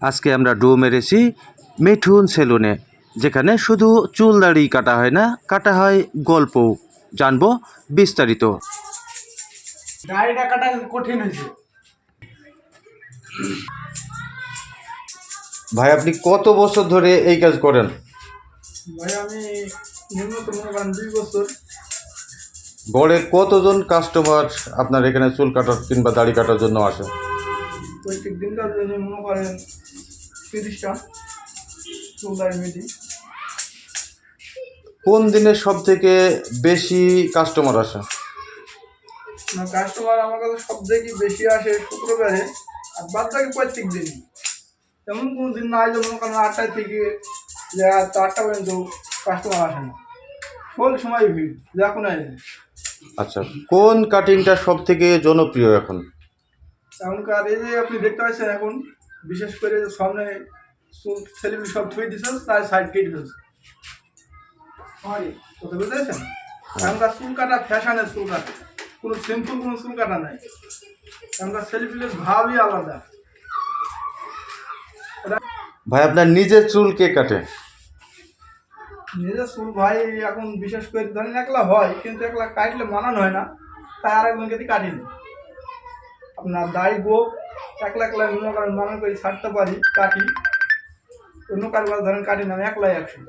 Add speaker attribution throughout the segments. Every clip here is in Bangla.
Speaker 1: আজকে আমরা ডু মেরেছি মিঠুন সেলুনে যেখানে শুধু চুল দাড়ি কাটা হয় না কাটা হয় গল্প জানব বিস্তারিত।
Speaker 2: গাড়িটা কাটা কঠিন হয়েছে।
Speaker 1: ভাই আপনি কত বছর ধরে এই কাজ করেন?
Speaker 2: ভাই আমি নিম্নতম দুই বছর।
Speaker 1: গড়ে কতজন কাস্টমার আপনার এখানে চুল কাটার কিংবা দাড়ি কাটার জন্য আসে?
Speaker 2: প্রত্যেক দিনকার জন্য মনে করেন তিরিশটা চুলদারি মিটি
Speaker 1: কোন দিনে সব থেকে বেশি কাস্টমার আসে?
Speaker 2: না কাস্টমার আমার কাছে সব থেকে বেশি আসে শুক্রবারে আর বাদ বাকি প্রত্যেক দিন। এমন কোনো দিন না যে মনে করেন আটটায় থেকে আটটা পর্যন্ত কাস্টমার আসে না। ফুল সময় ভিড় যখন আসে
Speaker 1: আচ্ছা কোন কাটিংটা সব থেকে জনপ্রিয় এখন?
Speaker 2: এখনকার এই যে আপনি দেখতে পাচ্ছেন এখন বিশেষ করে সামনে চুল সেলিব্রিটি সব থুই দিচ্ছেন তার সাইড কেটে ফেলছে কথা বুঝতে পেরেছেন চুল কাটা ফ্যাশনের চুল কাটা। কোনো সিম্পল কোনো চুল কাটা নাই। এমনকার সেলিব্রিটির ভাবই আলাদা।
Speaker 1: ভাই আপনার নিজের চুল কে কাটে?
Speaker 2: নিজের চুল ভাই এখন বিশেষ করে ধরেন একলা হয় কিন্তু একলা কাটলে মানান হয় না। তাই আর একজনকে কাটিনি। আপনার দাড়ি গোপ একলা একলা মনে করেন মানান করে ছাড়তে পারি কাটি। অন্য কারবার ধরেন কাটি না একলাই একশো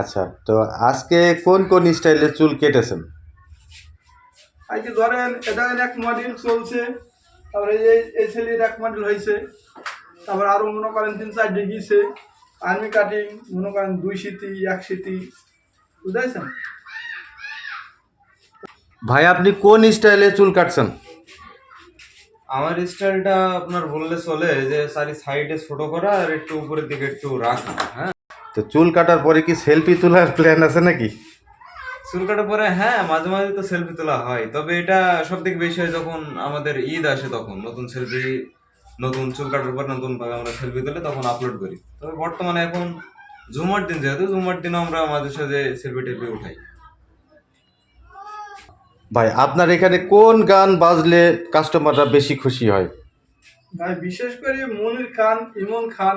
Speaker 1: আচ্ছা তো আজকে কোন কোন স্টাইলে চুল কেটেছেন?
Speaker 2: আজকে ধরেন এটা এক মডেল চলছে তারপরে এই এই ছেলের এক মডেল হয়েছে। তারপর আরও মনে করেন তিন চার ডিগ্রিছে আর্মি কাটিং মনে করেন দুই সিটি এক সিটি বুঝতে
Speaker 1: ভাই আপনি কোন স্টাইলে চুল কাটছেন?
Speaker 3: আমার স্টাইলটা আপনার বললে চলে যে সারি সাইডে ছোট করা আর একটু উপরের দিকে একটু রাখা হ্যাঁ?
Speaker 1: তো চুল কাটার পরে কি সেলফি তোলার প্ল্যান আছে নাকি?
Speaker 3: চুল কাটার পরে হ্যাঁ মাঝে মাঝে তো সেলফি তোলা হয়। তবে এটা সব থেকে বেশি হয় যখন আমাদের ঈদ আসে তখন নতুন সেলফি নতুন চুল কাটার পর নতুন ভাবে আমরা সেলফি তুলে তখন আপলোড করি। তবে বর্তমানে এখন জুমার দিন যেহেতু জুমার দিনও আমরা মাঝে সাঝে সেলফি টেলফি উঠাই।
Speaker 1: ভাই আপনার এখানে কোন গান বাজলে কাস্টমাররা বেশি খুশি হয়?
Speaker 2: ভাই বিশেষ করে মনির খান ইমন খান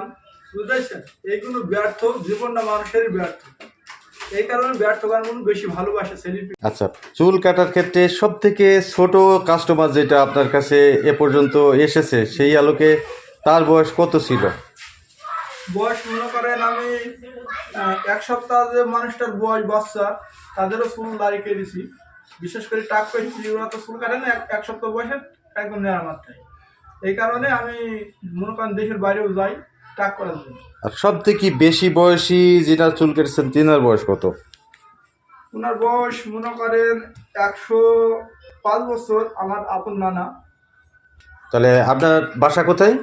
Speaker 2: বুঝতেছেন এইগুলো ব্যর্থ জীবনটা মানুষেরই ব্যর্থ। এই কারণে ব্যর্থ গানগুলো বেশি ভালোবাসে সেলিব্রিটি
Speaker 1: আচ্ছা চুল কাটার ক্ষেত্রে সব থেকে ছোট কাস্টমার যেটা আপনার কাছে এ পর্যন্ত এসেছে সেই আলোকে তার বয়স কত ছিল?
Speaker 2: বয়স মনে করেন আমি এক সপ্তাহ যে মানুষটার বয়স বাচ্চা তাদেরও চুল দাঁড়িয়ে কেটেছি বিশেষ করে টাক পেয়েছি ওরা তো চুল কাটে না এক- সপ্তাহ বয়সে একদম নেওয়ার মাত্রায় এই কারণে আমি মনে করেন দেশের বাইরেও যাই টাক করার জন্য।
Speaker 1: আর সব থেকে বেশি বয়সী যেটা চুল কেটেছেন তিনার বয়স কত?
Speaker 2: ওনার বয়স মনে করেন একশো পাঁচ বছর আমার আপন নানা।
Speaker 1: তাহলে আপনার বাসা কোথায়?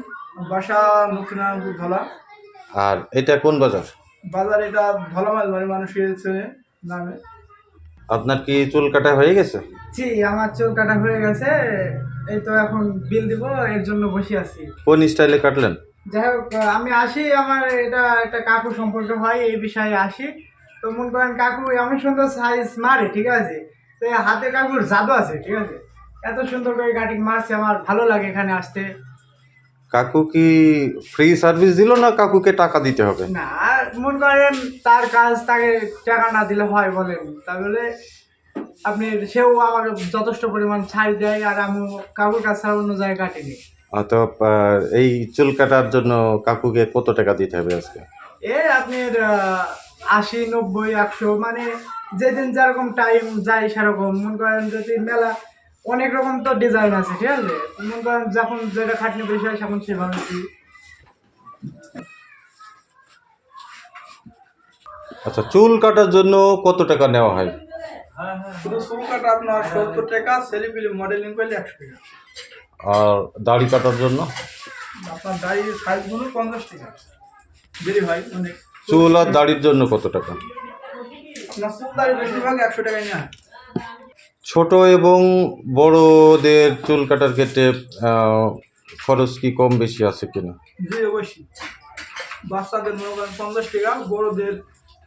Speaker 2: বাসা মুক্তিনারায়ণপুর ধলা।
Speaker 1: আর এটা কোন বাজার?
Speaker 2: বাজার এটা ধলা মাছ মানে মানুষের নামে।
Speaker 1: আপনার কি চুল কাটা হয়ে গেছে?
Speaker 4: জি আমার চুল কাটা হয়ে গেছে। এই তো এখন বিল দিব এর জন্য বসে আছি।
Speaker 1: কোন স্টাইলে কাটলেন?
Speaker 4: যাই হোক আমি আসি আমার এটা একটা কাকু সম্পর্ক হয় এই বিষয়ে আসি। তো মনে করেন কাকু এমন সুন্দর সাইজ মারে ঠিক আছে? তো এই হাতে কাকুর জাদু আছে ঠিক আছে? এত সুন্দর করে কাটিং মারছে আমার ভালো লাগে এখানে আসতে।
Speaker 1: কাকু কি ফ্রি সার্ভিস দিল না কাকুকে টাকা দিতে হবে?
Speaker 4: না মনে করেন তার কাজ তাকে টাকা না দিলে হয় বলেন। তাহলে আপনি সেও আমাকে যথেষ্ট পরিমাণ ছাড় দেয় আর আমি কাকুর কাছে অন্য জায়গায় কাটিনি।
Speaker 1: তো এই চুল কাটার জন্য কাকুকে কত টাকা দিতে হবে আজকে?
Speaker 4: এ আপনার আশি নব্বই একশো মানে যেদিন যেরকম টাইম যায় সেরকম। মনে করেন যদি মেলা অনেক রকম তো ডিজাইন আছে ঠিক আছে? মনে করেন যখন যেটা খাটনি বেশি হয় তখন সেভাবে দিই।
Speaker 1: আচ্ছা চুল কাটার জন্য কত টাকা নেওয়া হয়?
Speaker 2: শুধু চুল কাটা আপনার সত্তর টাকা সেলিব্রিটি মডেলিং করলে একশো টাকা।
Speaker 1: আর দাড়ি কাটার জন্য?
Speaker 2: আপনার দাড়ির সাইজগুলো পঞ্চাশ টাকা। দেরি হয় অনেক
Speaker 1: চুল আর দাড়ির জন্য কত টাকা?
Speaker 2: আপনার চুল দাড়ি বেশিরভাগ একশো টাকায় নেওয়া
Speaker 1: ছোট এবং বড়দের চুল কাটার ক্ষেত্রে খরচ কি কম বেশি আছে কিনা?
Speaker 2: জি অবশ্যই। বাচ্চাদের মনে করেন পঞ্চাশ টাকা বড়দের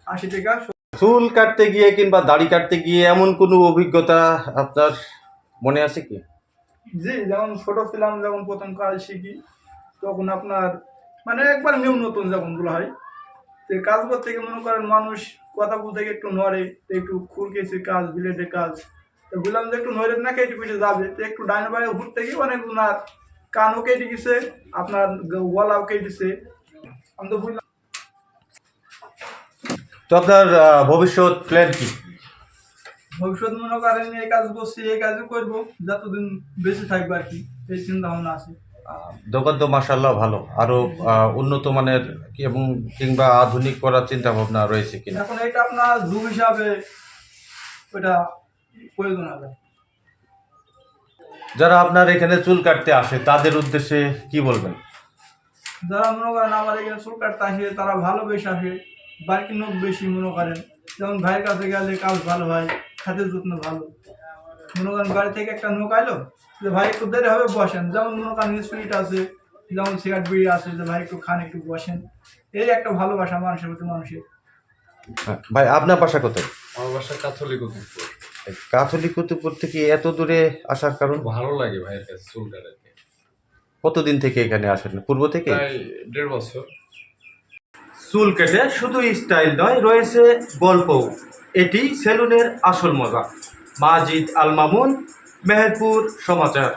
Speaker 2: আশি টাকা
Speaker 1: চুল কাটতে গিয়ে কিংবা দাড়ি কাটতে গিয়ে এমন কোনো অভিজ্ঞতা আপনার মনে আছে কি?
Speaker 2: জি যেমন ছোট ছিলাম যখন প্রথম কাজ শিখি তখন আপনার মানে একবার নিয়ম নতুন যেমনগুলো হয় তো কাজ করতে গিয়ে মনে করেন মানুষ কথা বলতে গিয়ে একটু নড়ে একটু খুরকেছে কাজ বিলেটের কাজ তো বললাম যে একটু নড়ে না কেটে পিঠে যাবে তো একটু ডাইনে বাইরে ঘুরতে গিয়ে অনেক ওনার কানও কেটে গেছে আপনার গলাও কেটেছে। আমি তো বুঝলাম
Speaker 1: তো আপনার ভবিষ্যৎ প্ল্যান কি?
Speaker 2: ভবিষ্যৎ মনে করেন এই কাজ করছি এই কাজও করব যতদিন বেঁচে থাকব আর কি এই চিন্তা ভাবনা আছে।
Speaker 1: দোকান তো মাসাল্লাহ ভালো আরও উন্নত মানের কি এবং কিংবা আধুনিক করার চিন্তা ভাবনা রয়েছে কিনা?
Speaker 2: এখন এটা আপনার যুগ হিসাবে ওটা প্রয়োজন হবে
Speaker 1: যারা আপনার এখানে চুল কাটতে আসে তাদের উদ্দেশ্যে কি বলবেন?
Speaker 2: যারা মনে করেন আমার এখানে চুল কাটতে আসে তারা ভালোবেসে আসে বাড়ির লোক বেশি মনে করেন। যেমন ভাইয়ের কাছে গেলে কাজ ভালো হয় খাতের যত্ন ভালো। মনে করেন বাড়ি থেকে একটা নোক আইলো যে ভাই একটু দেরি হবে বসেন। যেমন মনে করেন স্পিরিট আছে যেমন সিগারেট বিড়ি আছে যে ভাই একটু খান একটু বসেন। এই একটা ভালোবাসা মানুষের প্রতি মানুষের।
Speaker 1: ভাই আপনার বাসা কোথায়?
Speaker 5: আমার বাসা উদ্যোগপুর
Speaker 1: কাথলিক কুতুবপুর থেকে এত দূরে আসার কারণ?
Speaker 5: ভালো লাগে ভাইয়ের কাছে চুল কাটাতে।
Speaker 1: কতদিন থেকে এখানে আসেন? পূর্ব থেকে?
Speaker 5: প্রায় দেড় বছর।
Speaker 1: চুল কেটে শুধু স্টাইল নয়, রয়েছে গল্পও। এটি সেলুনের আসল মজা। মাজিদ আল মামুন মেহেরপুর সমাচার।